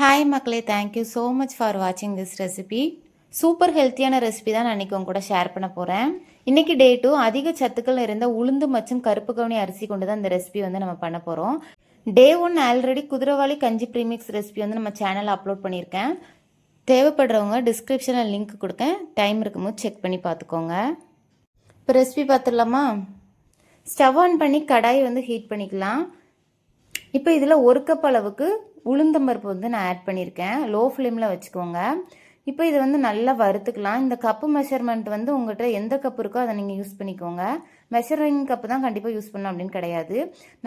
Hi மக்களே. Thank you so much for வாட்சிங் this recipe super ஹெல்த்தியான ரெசிபி தான் நான் இன்றைக்கி உங்க கூட ஷேர் பண்ண போகிறேன் இன்றைக்கி டூ அதிக சத்துக்கள் இருந்த உளுந்து மற்றும் கருப்பு கவுனி அரிசி கொண்டு தான் இந்த ரெசிபி வந்து நம்ம பண்ண போகிறோம் டே ஒன் ஆல்ரெடி குதிரவாளி கஞ்சி ப்ரீமிக்ஸ் ரெசிபி வந்து நம்ம சேனலில் அப்லோட் பண்ணியிருக்கேன். தேவைப்படுறவங்க டிஸ்கிரிப்ஷனில் லிங்க் கொடுக்கேன். டைம் இருக்கும்போது செக் பண்ணி பார்த்துக்கோங்க. இப்போ ரெசிபி பார்த்துடலாமா? ஸ்டவ் ஆன் பண்ணி கடாயை வந்து ஹீட் பண்ணிக்கலாம். இப்போ இதில் ஒரு கப் அளவுக்கு உளுந்தம்பருப்பு வந்து நான் ஆட் பண்ணியிருக்கேன் லோ ஃப்ளேமில் வச்சுக்கோங்க. இப்போ இதை வந்து நல்லா வறுத்துக்கலாம். இந்த கப்பு மெஷர்மெண்ட் வந்து உங்கள்கிட்ட எந்த கப்பு இருக்கோ அதை நீங்கள் யூஸ் பண்ணிக்கோங்க. மெஷரிங் கப்பு தான் கண்டிப்பாக யூஸ் பண்ணணும் அப்படின்னு கிடையாது.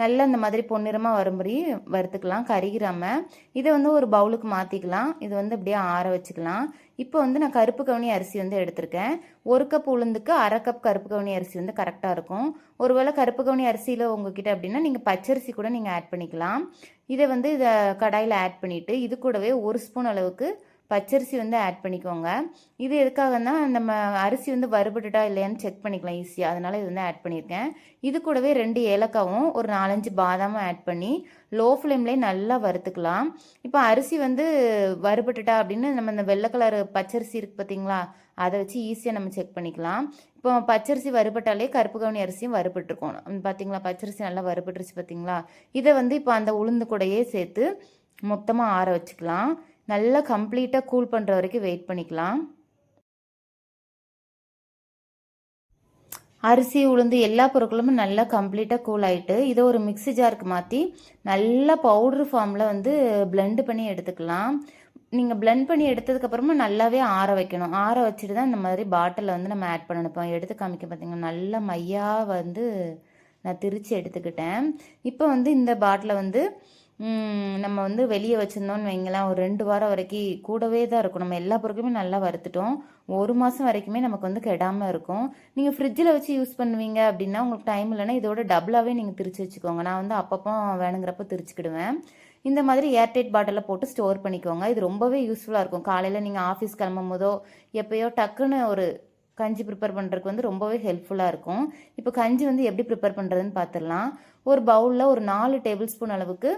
நல்லா இந்த மாதிரி பொன்னிறமாக வரும்படி வறுத்துக்கலாம். கருகிராமல் இதை வந்து ஒரு பவுலுக்கு மாற்றிக்கலாம் இது வந்து அப்படியே ஆற வச்சுக்கலாம். இப்போ வந்து நான் கருப்பு கவுனி அரிசி வந்து எடுத்திருக்கேன். ஒரு கப் உளுந்துக்கு அரை கப் கருப்பு கவுனி அரிசி வந்து கரெக்டாக இருக்கும். ஒருவேளை கருப்பு கவுனி அரிசியில் உங்ககிட்ட அப்படின்னா நீங்கள் பச்சரிசி கூட நீங்கள் ஆட் பண்ணிக்கலாம். இதை வந்து இதை கடாயில் ஆட் பண்ணிவிட்டு இது கூடவே ஒரு ஸ்பூன் அளவுக்கு பச்சரிசி வந்து ஆட் பண்ணிக்கோங்க. இது எதுக்காகனா நம்ம அரிசி வந்து வறுபட்டுட்டா இல்லையான்னு செக் பண்ணிக்கலாம் ஈஸியாக அதனால் இது வந்து ஆட் பண்ணியிருக்கேன் இது கூடவே ரெண்டு ஏலக்காவும் ஒரு நாலஞ்சு பாதாமும் ஆட் பண்ணி லோ ஃப்ளேம்லேயே நல்லா வறுத்துக்கலாம். இப்போ அரிசி வந்து வறுபட்டுட்டா அப்படின்னு நம்ம இந்த வெள்ளை கலர் பச்சரிசி இருக்குது பார்த்தீங்களா அதை வச்சு ஈஸியாக நம்ம செக் பண்ணிக்கலாம். இப்போ பச்சரிசி வறுபட்டாலே கருப்பு கவுனி அரிசியும் வறுபட்டுருக்கோம். பார்த்தீங்களா பச்சரிசி நல்லா வறுபட்டுருச்சு பார்த்தீங்களா இதை வந்து இப்போ அந்த உளுந்து கூடையே சேர்த்து மொத்தமாக ஆற வச்சுக்கலாம். நல்லா கம்ப்ளீட்டாக கூல் பண்ணுற வரைக்கும் வெயிட் பண்ணிக்கலாம். அரிசி உளுந்து எல்லா பொருட்களும் நல்லா கம்ப்ளீட்டாக கூல் ஆகிட்டு இதை ஒரு மிக்ஸி ஜாருக்கு மாற்றி நல்லா பவுட்ரு ஃபார்மில் வந்து பிளெண்டு பண்ணி எடுத்துக்கலாம். நீங்கள் பிளெண்ட் பண்ணி எடுத்ததுக்கப்புறமா நல்லாவே ஆற வைக்கணும். ஆற வச்சுட்டு தான் இந்த மாதிரி பாட்டிலில் வந்து நம்ம ஆட் பண்ணணும். இப்போ எடுத்து காமிக்க பார்த்தீங்கன்னா நல்லா மையாக வந்து நான் திரித்து எடுத்துக்கிட்டேன். இப்போ வந்து இந்த பாட்டிலை வந்து நம்ம வந்து வெளியே வச்சுருந்தோம்னு வைங்களேன் ஒரு ரெண்டு வாரம் வரைக்கும் கூடவே தான் இருக்கும் நம்ம எல்லா பொருட்களுமே நல்லா வறுத்துட்டோம். ஒரு மாதம் வரைக்குமே நமக்கு வந்து கெடாமல் இருக்கும். நீங்கள் ஃப்ரிட்ஜில் வச்சு யூஸ் பண்ணுவீங்க அப்படின்னா உங்களுக்கு டைம் இல்லைன்னா இதோட டபுளாகவே நீங்கள் திரிச்சு வச்சுக்கோங்க. நான் வந்து அப்பப்போ வேணுங்கிறப்ப திரிச்சுக்கிடுவேன். இந்த மாதிரி ஏர்டைட் பாட்டிலில் போட்டு ஸ்டோர் பண்ணிக்கோங்க. இது ரொம்பவே யூஸ்ஃபுல்லாக இருக்கும். காலையில் நீங்கள் ஆஃபீஸ் கிளம்பும் போதோ எப்போயோ டக்குன்னு ஒரு கஞ்சி ப்ரிப்பேர் பண்ணுறதுக்கு வந்து ரொம்பவே ஹெல்ப்ஃபுல்லாக இருக்கும். இப்போ கஞ்சி வந்து எப்படி ப்ரிப்பேர் பண்ணுறதுன்னு பார்த்துடலாம் ஒரு பவுலில் ஒரு நாலு டேபிள் ஸ்பூன் அளவுக்கு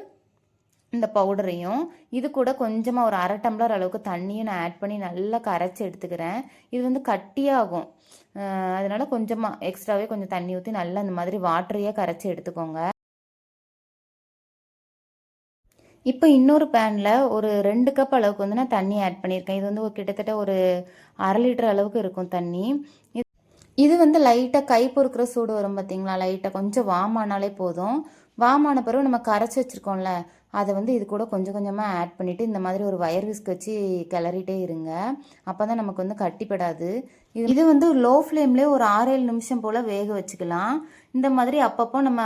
இந்த பவுடரையும் இது கூட கொஞ்சமாக ஒரு அரை டம்ளர் அளவுக்கு தண்ணியும் நான் ஆட் பண்ணி நல்லா கரைச்சி எடுத்துக்கிறேன். இது வந்து கட்டியாகும். அதனால் கொஞ்சமாக எக்ஸ்ட்ராவே கொஞ்சம் தண்ணி ஊற்றி நல்லா இந்த மாதிரி வாட்டரையாக கரைச்சி எடுத்துக்கோங்க. இப்போ இன்னொரு பேனில் ஒரு ரெண்டு கப் அளவுக்கு வந்து நான் தண்ணி ஆட் பண்ணியிருக்கேன். இது வந்து ஒரு கிட்டத்தட்ட ஒரு அரை லிட்டர் அளவுக்கு இருக்கும் தண்ணி. இது வந்து லைட்டாக கை பொறுக்கிற சூடு வரும் பார்த்தீங்களா லைட்டாக கொஞ்சம் வாமானாலே போதும். வாமான பிறகு நம்ம கரைச்சி வச்சுருக்கோம்ல அதை வந்து இது கூட கொஞ்சம் கொஞ்சமாக ஆட் பண்ணிவிட்டு இந்த மாதிரி ஒரு வயர் விஸ்க் வச்சு கிளறிட்டே இருங்க. அப்போ தான் நமக்கு வந்து கட்டிப்படாது. இது இது வந்து லோ ஃப்ளேம்லேயே ஒரு ஆறு ஏழு நிமிஷம் போல் வேக வச்சுக்கலாம். இந்த மாதிரி அப்பப்போ நம்ம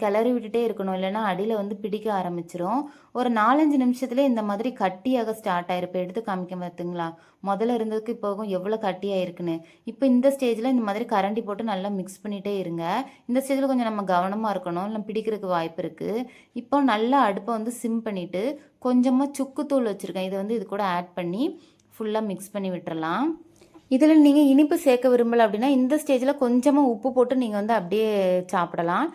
கிளறி விட்டுட்டே இருக்கணும். இல்லைன்னா அடியில் வந்து பிடிக்க ஆரம்பிச்சிரும். ஒரு நாலஞ்சு நிமிஷத்துலேயே இந்த மாதிரி கட்டியாக ஸ்டார்ட் ஆகிருப்போம் எடுத்து காமிக்க பார்த்துங்களா? முதல்ல இருந்ததுக்கு இப்போ எவ்வளோ கட்டியாயிருக்குன்னு. இப்போ இந்த ஸ்டேஜில் இந்த மாதிரி கரண்டி போட்டு நல்லா மிக்ஸ் பண்ணிகிட்டே இருங்க. இந்த ஸ்டேஜில் கொஞ்சம் நம்ம கவனமாக இருக்கணும். இல்லை பிடிக்கிறதுக்கு வாய்ப்பு இருக்குது இப்போ நல்லா அடுப்பை வந்து சிம் பண்ணிவிட்டு கொஞ்சமாக சுக்குத்தூள் வச்சுருக்கேன். இதை வந்து இது கூட ஆட் பண்ணி ஃபுல்லாக மிக்ஸ் பண்ணி விட்டுறலாம். இதில் நீங்கள் இனிப்பு சேர்க்க விரும்பலை அப்படின்னா இந்த ஸ்டேஜில் கொஞ்சமாக உப்பு போட்டு நீங்கள் வந்து அப்படியே சாப்பிடலாம்.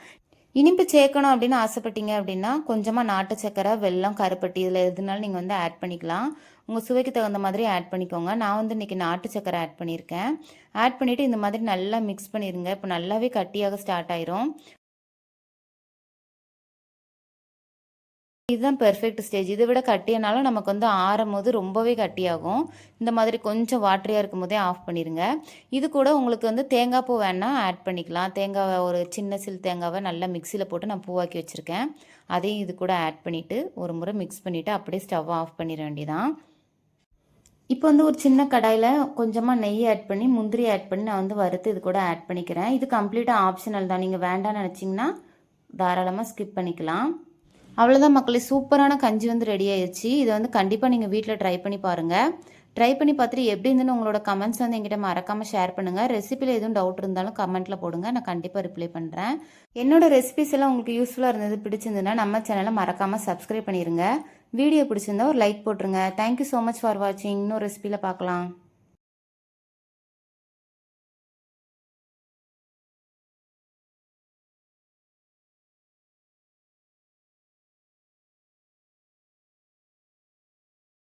இனிப்பு சேர்க்கணும் அப்படின்னு ஆசைப்பட்டீங்க அப்படின்னா கொஞ்சமாக நாட்டு சக்கரை வெல்லம் கருப்பட்டி இதில் எதுனாலும் நீங்கள் வந்து ஆட் பண்ணிக்கலாம். உங்கள் சுவைக்கு தகுந்த மாதிரி ஆட் பண்ணிக்கோங்க. நான் வந்து இன்றைக்கி நாட்டு சக்கரை ஆட் பண்ணியிருக்கேன். ஆட் பண்ணிவிட்டு இந்த மாதிரி நல்லா மிக்ஸ் பண்ணிடுங்க இப்போ நல்லாவே கட்டியாக ஸ்டார்ட் ஆயிரும். இதுதான் பெர்ஃபெக்ட் ஸ்டேஜ் இதை விட கட்டியனாலும் நமக்கு வந்து ஆறும் போது ரொம்பவே கட்டியாகும். இந்த மாதிரி கொஞ்சம் வாட்டரியாக இருக்கும் போதே ஆஃப் பண்ணிடுங்க இது கூட உங்களுக்கு வந்து தேங்காய் பூ வேணால் ஆட் பண்ணிக்கலாம். தேங்காவை ஒரு சின்ன சில் தேங்காவை நல்லா மிக்சியில் போட்டு நான் பூவாக்கி வச்சுருக்கேன். அதையும் இது கூட ஆட் பண்ணிவிட்டு ஒரு முறை மிக்ஸ் பண்ணிவிட்டு அப்படியே ஸ்டவ் ஆஃப் பண்ணிட வேண்டியதான் இப்போ வந்து ஒரு சின்ன கடாயில் கொஞ்சமாக நெய் ஆட் பண்ணி முந்திரி ஆட் பண்ணி நான் வந்து வறுத்து இது கூட ஆட் பண்ணிக்கிறேன். இது கம்ப்ளீட்டாக ஆப்ஷனல் தான். நீங்கள் வேண்டாம்னு நினச்சிங்கன்னா தாராளமாக ஸ்கிப் பண்ணிக்கலாம். அவ்வளோதான் மக்களே சூப்பரான கஞ்சி வந்து ரெடி ஆயிடுச்சு இதை வந்து கண்டிப்பாக நீங்கள் வீட்டில் ட்ரை பண்ணி பாருங்கள் ட்ரை பண்ணி பார்த்துட்டு எப்படி இருந்துன்னு உங்களோட கமெண்ட்ஸ் வந்து எங்கிட்ட மறக்காமல் ஷேர் பண்ணுங்கள் ரெசிபியில் எதுவும் டவுட் இருந்தாலும் கமெண்ட்டில் போடுங்க. நான் கண்டிப்பாக ரிப்ளை பண்ணுறேன் என்னோட ரெசிபிஸ் எல்லாம் உங்களுக்கு யூஸ்ஃபுல்லாக இருந்தது பிடிச்சிருந்ததுன்னா நம்ம சேனலை மறக்காமல் சப்ஸ்கிரைப் பண்ணிடுங்க வீடியோ பிடிச்சிருந்தா ஒரு லைக் போட்டுருங்க. தேங்க்யூ ஸோ மச் ஃபார் வாட்சிங் இன்னொரு ரெசிபியில் பார்க்கலாம்.